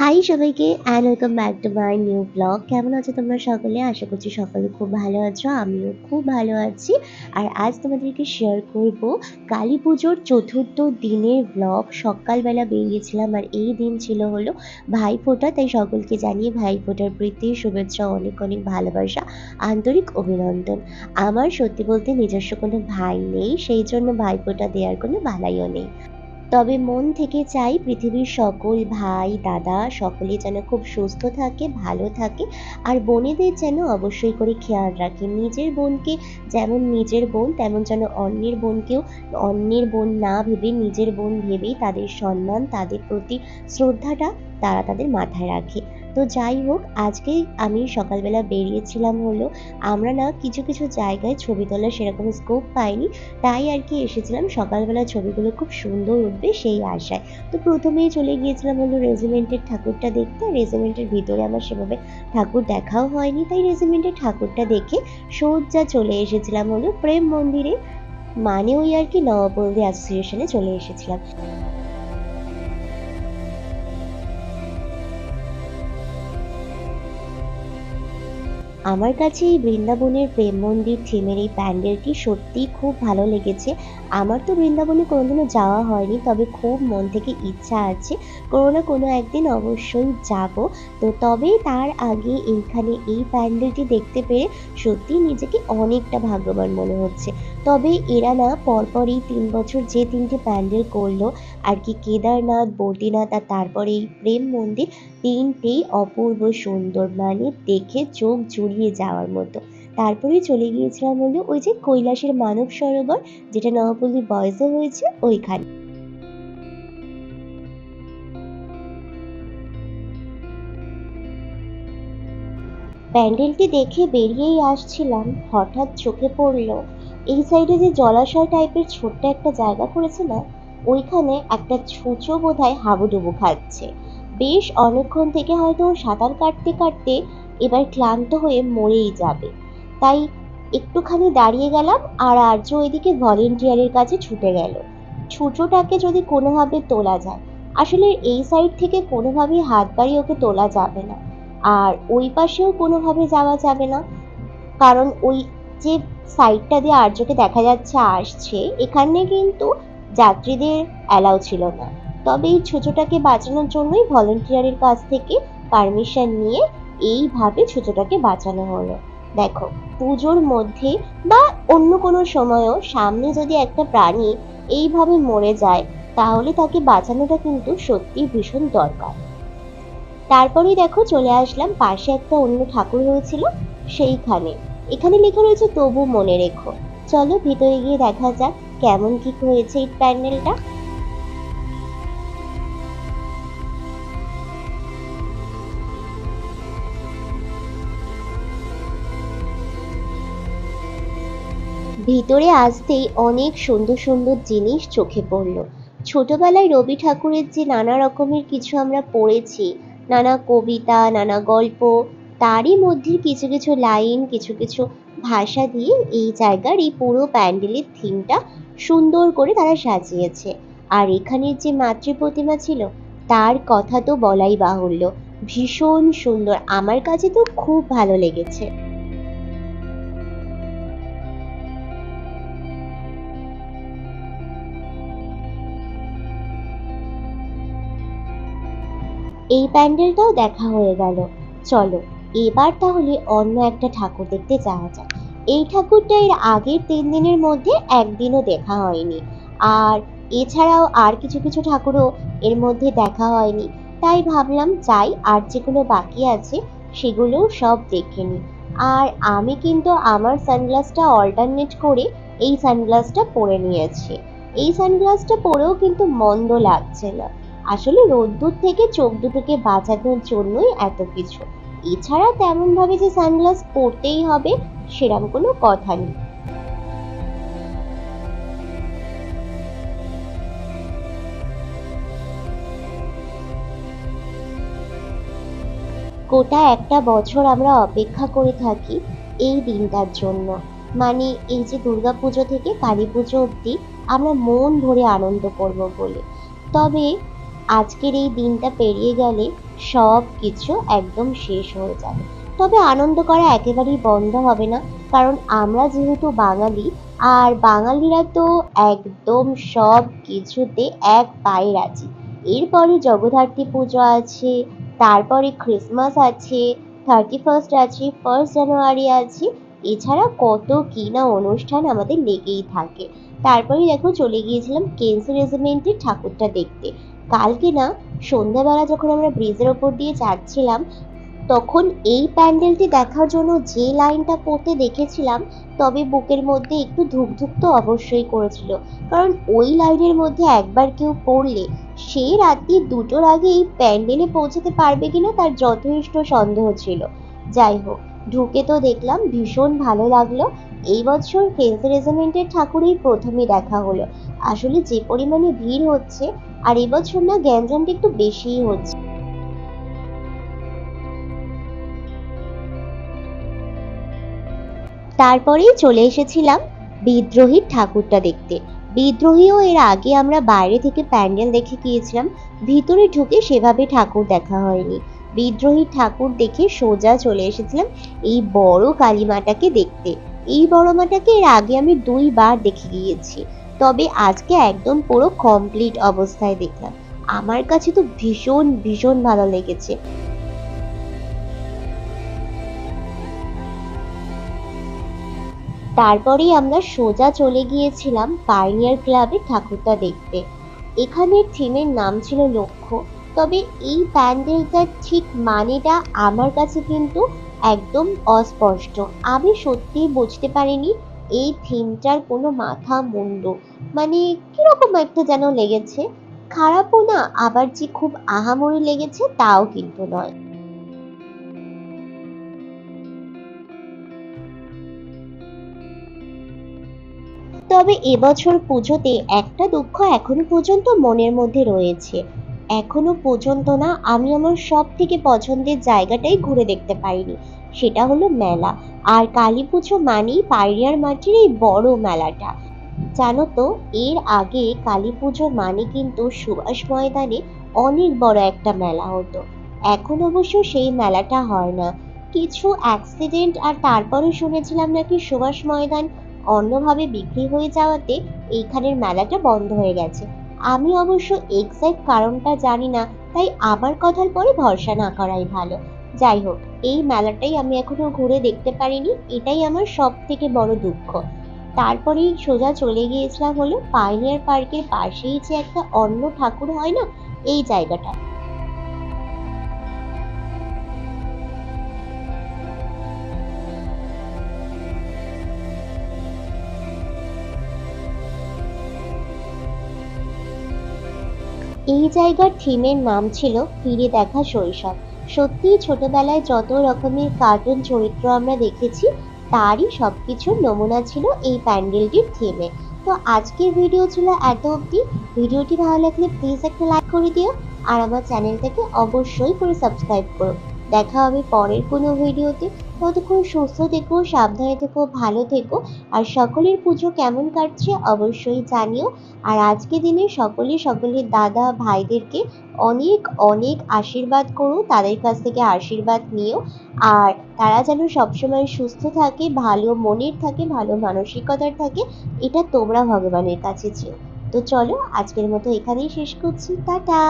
High সবাইকে and welcome back to my new blog কেমন আছো তোমরা সকলে? আশা করছি সকলে খুব ভালো আছো, আমিও খুব ভালো আছি। আর আজ তোমাদেরকে শেয়ার করব কালী পুজোর চতুর্থ দিনের ব্লগ সকালবেলা বেরিয়েছিলাম আর এই দিন ছিল হলো ভাইফোঁটা, তাই সকলকে জানিয়ে ভাইফোঁটার প্রীতি, শুভেচ্ছা, অনেক অনেক ভালোবাসা, আন্তরিক অভিনন্দন। আমার সত্যি বলতে নিজস্ব কোনো ভাই নেই, সেই জন্য ভাইফোঁটা দেওয়ার কোনো বালাইও নেই। তবে মন থেকে চাই পৃথিবীর সকল ভাই, দাদা সকলে যেন খুব সুস্থ থাকে, ভালো থাকে আর বোনেদের যেন অবশ্যই করে খেয়াল রাখে। নিজের বোনকে যেমন নিজের বোন, তেমন যেন অন্যের বোনকেও, অন্যের বোন না ভেবে নিজের বোন ভেবেই তাদের সম্মান, তাদের প্রতি শ্রদ্ধাটা তারা তাদের মাথায় রাখে। তো যাই হোক আজকে আমি সকালবেলা বেরিয়েছিলাম হলো। আমরা না কিছু কিছু জায়গায় ছবি তোলার সেরকম স্কোপ পাইনি, তাই আর কি এসেছিলাম। সকালবেলা ছবিগুলো খুব সুন্দর উঠবে সেই আশায়। তো প্রথমেই চলে গিয়েছিলাম হলো রেজিমেন্টের ঠাকুরটা দেখতে। রেজিমেন্টের ভিতরে আমার সেভাবে ঠাকুর দেখাও হয়নি। তাই রেজিমেন্টের ঠাকুরটা দেখে সোজা চলে এসেছিলাম হলো প্রেম মন্দিরে। মানে ওই আর কি নবপল্লী অ্যাসোসিয়েশনে চলে এসেছিলাম। আমার কাছে এই বৃন্দাবনের প্রেম মন্দির থিমের এই প্যান্ডেলটি সত্যিই খুব ভালো লেগেছে। আমার তো বৃন্দাবনে কোনোদিনও যাওয়া হয়নি, তবে খুব মন থেকে ইচ্ছা আছে কোনো না কোনো একদিন অবশ্যই যাব। তো তবে তার আগে এইখানে এই প্যান্ডেলটি দেখতে পেরে সত্যি নিজেকে অনেকটা ভাগ্যবান মনে হচ্ছে। তবে এরা না পরপর এই তিন বছর যে তিনটে প্যান্ডেল করল, আর কি কেদারনাথ, বদ্রীনাথ আর তারপরে এই প্রেম মন্দির, তিনটেই অপূর্ব সুন্দর মানে দেখে চোখ জুড়িয়ে যাওয়ার মতো। তারপরে চলে গিয়েছিলাম হলো ওই যে কৈলাসের মানব সরোবর, যেটা নবপল্লী বয়েসে হয়েছে, ওইখানে। প্যান্ডেলটি দেখে বেরিয়েই আসছিলাম, হঠাৎ চোখে পড়ল, এই সাইডে যে জলাশয় টাইপের ছোট্ট একটা জায়গা করেছে না, ওইখানে একটা ছুঁচো বোধহয় হাবুডুবু খাচ্ছে। বেশ অনেকক্ষণ থেকে হয়তো সাঁতার কাটতে কাটতে এবার ক্লান্ত হয়ে মরেই যাবে। তাই একটুখানি দাঁড়িয়ে গেলাম আর আর্য ওইদিকে ভলেন্টিয়ারের কাছে ছুটে গেল। ছুঁচোটাকে যদি কোনোভাবে তোলা যায়, আসলে এই সাইড থেকে কোনোভাবেই হাত বাড়িয়ে ওকে তোলা যাবে না। আর ওই পাশেও কোনোভাবে যাওয়া যাবে না। কারণ ওই যে সাইডটা দিয়ে আর্যকে দেখা যাচ্ছে আসছে, এখানে কিন্তু যাত্রীদের অ্যালাউ ছিল না। তবে এই ছুঁচোটাকে বাঁচানোর জন্যই ভলেন্টিয়ারের কাছ থেকে পারমিশন নিয়ে এইভাবে ছুঁচোটাকে বাঁচানো হলো। দেখো, পুজোর মধ্যে বা অন্য কোনো সময়ও সামনে যদি একটা প্রাণী এইভাবে মরে যায়, তাহলে তাকে বাঁচানোটা কিন্তু সত্যি ভীষণ দরকার। তারপরেই দেখো, চলে আসলাম, পাশে একটা অন্য ঠাকুর হয়েছিল সেইখানে। এখানে লেখা রয়েছে, তবু মনে রেখো। চলো, ভিতরে গিয়ে দেখা যাক, কেমন কি হয়েছে এই প্যান্ডেলটা। ভিতরে আসতেই অনেক সুন্দর সুন্দর জিনিস চোখে পড়ল। ছোটবেলায় রবি ঠাকুরের যে নানা রকমের কিছু আমরা পড়েছি, নানা কবিতা, নানা গল্প, তারই মধ্যে কিছু কিছু লাইন, কিছু কিছু ভাষা দিয়ে এই জায়গার এই পুরো প্যান্ডেলের থিমটা সুন্দর করে তারা সাজিয়েছে। আর এখানের যে মাতৃ প্রতিমা ছিল, তার কথা তো বলাই বাহুল্য। ভীষণ সুন্দর। আমার কাছে তো খুব ভালো লেগেছে। এই প্যান্ডেলটাও দেখা হয়ে গেল। চলো, এবার তাহলে অন্য একটা ঠাকুর দেখতে যাওয়া যাক। এই ঠাকুরটা এর আগের তিন দিনের মধ্যে একদিনও দেখা হয়নি। আর এছাড়াও আর কিছু কিছু ঠাকুরও এর মধ্যে দেখা হয়নি। তাই ভাবলাম যাই, আর যেগুলো বাকি আছে সেগুলোও সব দেখে নিই। আর আমি কিন্তু আমার সানগ্লাসটা অল্টারনেট করে এই সানগ্লাসটা পরে নিয়েছি। এই সানগ্লাসটা পরেও কিন্তু মন্দ লাগছে না। আসলে রোদ্দুর থেকে চোখ দুটোকে বাঁচানোর জন্যই এত কিছু। এছাড়া তেমন ভাবে যে সানগ্লাস পরতেই হবে সেরকম কোনো কথা নেই। গোটা একটা বছর আমরা অপেক্ষা করে থাকি এই দিনটার জন্য। মানে এই যে দুর্গাপুজো থেকে কালী পুজো অবধি আমরা মন ভরে আনন্দ করব বলে। তবে আজকের এই দিনটা পেরিয়ে গেলে সব কিছু একদম শেষ হয়ে যাবে। তবে আনন্দ করা একেবারেই বন্ধ হবে না, কারণ আমরা যেহেতু বাঙালি, আর বাঙালিরা তো একদম সব কিছুতে এক পায়ে রাজি। এরপরে জগদ্ধাত্রী পুজো আছে, তারপরে ক্রিসমাস আছে থার্টি ফার্স্ট আছে ফার্স্ট জানুয়ারি আছে, এছাড়া কত কি না অনুষ্ঠান আমাদের লেগেই থাকে। তারপরে দেখো চলে গিয়েছিলাম কেন্সি রেজিমেন্টের ঠাকুরটা দেখতে। কালকে না সন্ধ্যাবেলা যখন আমরা ব্রিজের ওপর দিয়ে যাচ্ছিলাম, তখন এই প্যান্ডেলটি দেখার জন্য যে লাইনটা পড়তে দেখেছিলাম, তবে বুকের মধ্যে একটু ধুকধুক তো অবশ্যই করেছিল। কারণ ওই লাইনের মধ্যে একবার কেউ পড়লে সে রাত্রি দুটোর আগে এই প্যান্ডেলে পৌঁছাতে পারবে কিনা তার যথেষ্ট সন্দেহ ছিল। যাই হোক, ঢুকে তো দেখলাম ভীষণ ভালো লাগল। এই বছর কেন্সি রেজিমেন্টের ঠাকুরই প্রথমে দেখা হলো। আসলে যে পরিমাণে ভিড় হচ্ছে আর এবছর না গ্যাঞ্জামটা একটু বেশিই হচ্ছে। তারপরেই চলে এসেছিলাম বিদ্রোহীর ঠাকুরটা দেখতে। বিদ্রোহীও এর আগে আমরা বাইরে থেকে প্যান্ডেল দেখে গিয়েছিলাম, ভিতরে ঢুকে সেভাবে ঠাকুর দেখা হয়নি। বিদ্রোহী ঠাকুর দেখে সোজা চলে এসেছিলাম এই বড় কালীমাটাকে দেখতে। এই বড় মাটাকে এর আগে আমি দুইবার দেখে গিয়েছি। তবে আজকে একদম পুরো কমপ্লিট অবস্থায় দেখলাম। আমার কাছে তো ভীষণ ভীষণ ভালো লেগেছে। তারপরেই আমরা সোজা চলে গিয়েছিলাম পাইনিয়ার ক্লাবে ঠাকুরটা দেখতে। এখানের থিমের নাম ছিল লক্ষ্য, তবে এই প্যান্ডেলটার ঠিক মানেটা আমার কাছে কিন্তু একদম অস্পষ্ট। আমি সত্যিই বুঝতে পারিনি এই থিমটার কোনো মাথা মুন্ডু। মানে কীরকম একটা যেন লেগেছে। খারাপও না, আবার যে খুব আহামরি লেগেছে, তাও কিন্তু নয়। তবে এবছর পুজোতে একটা দুঃখ এখনও পর্যন্ত মনের মধ্যে রয়েছে। এখনও পর্যন্ত না, আমি আমার সব থেকে পছন্দের জায়গাটাই ঘুরে দেখতে পাইনি সেটা হলো মেলা। আর কালী পুজো মানেই পাইরিয়ার মাটির এই বড় মেলাটা। জানো তো, এর আগে কালী পুজো মানে কিন্তু সুভাষ ময়দানে অনেক বড় একটা মেলা হতো। এখন অবশ্য সেই মেলাটা হয় না। কিছু অ্যাক্সিডেন্ট আর তারপরে শুনেছিলাম নাকি সুভাষ ময়দান অন্যভাবে বিক্রি হয়ে যাওয়াতে এইখানের মেলাটা বন্ধ হয়ে গেছে। আমি অবশ্য এক্সাক্ট কারণটা জানি না, তাই আমার কথার পরে ভরসা না করাই ভালো। যাই হোক এই মেলাটাই আমি এখনও ঘুরে দেখতে পারিনি, এটাই আমার সব থেকে বড় দুঃখ। তারপরেই সোজা চলে গিয়েছিলাম হলো পাইনিয়ার পার্কের পাশেই যে একটা অন্য ঠাকুর হয় না, এই জায়গাটা। এই জায়গার থিমের নাম ছিল ফিরে দেখা শৈশব। সত্যিই ছোটবেলায় যত রকমের কার্টুন চরিত্র আমরা দেখেছি, তারই সব কিছুর নমুনা ছিল এই প্যান্ডেলটির থিমে তো আজকের ভিডিও ছিল এত অবধি। ভিডিওটি ভালো লাগলে প্লিজ একটা লাইক করে দিও আর আমার চ্যানেলটাকে অবশ্যই করে সাবস্ক্রাইব করো। দেখা হবে পরের কোনো ভিডিওতে ততক্ষণ সুস্থ থেকো, সাবধানে থেকো, ভালো থেকো, আর সকলের পুজো কেমন কাটছে অবশ্যই জানিও। আর আজকে দিনে সকলে সকলের দাদা ভাইদেরকে অনেক অনেক আশীর্বাদ করো, তাদের কাছ থেকে আশীর্বাদ নিও। আর তারা যেন সবসময় সুস্থ থাকে, ভালো মনের থাকে, ভালো মানসিকতার থাকে, এটা তোমরা ভগবানের কাছে চেও। তো চলো আজকের মতো এখানেই শেষ করছি। টাটা!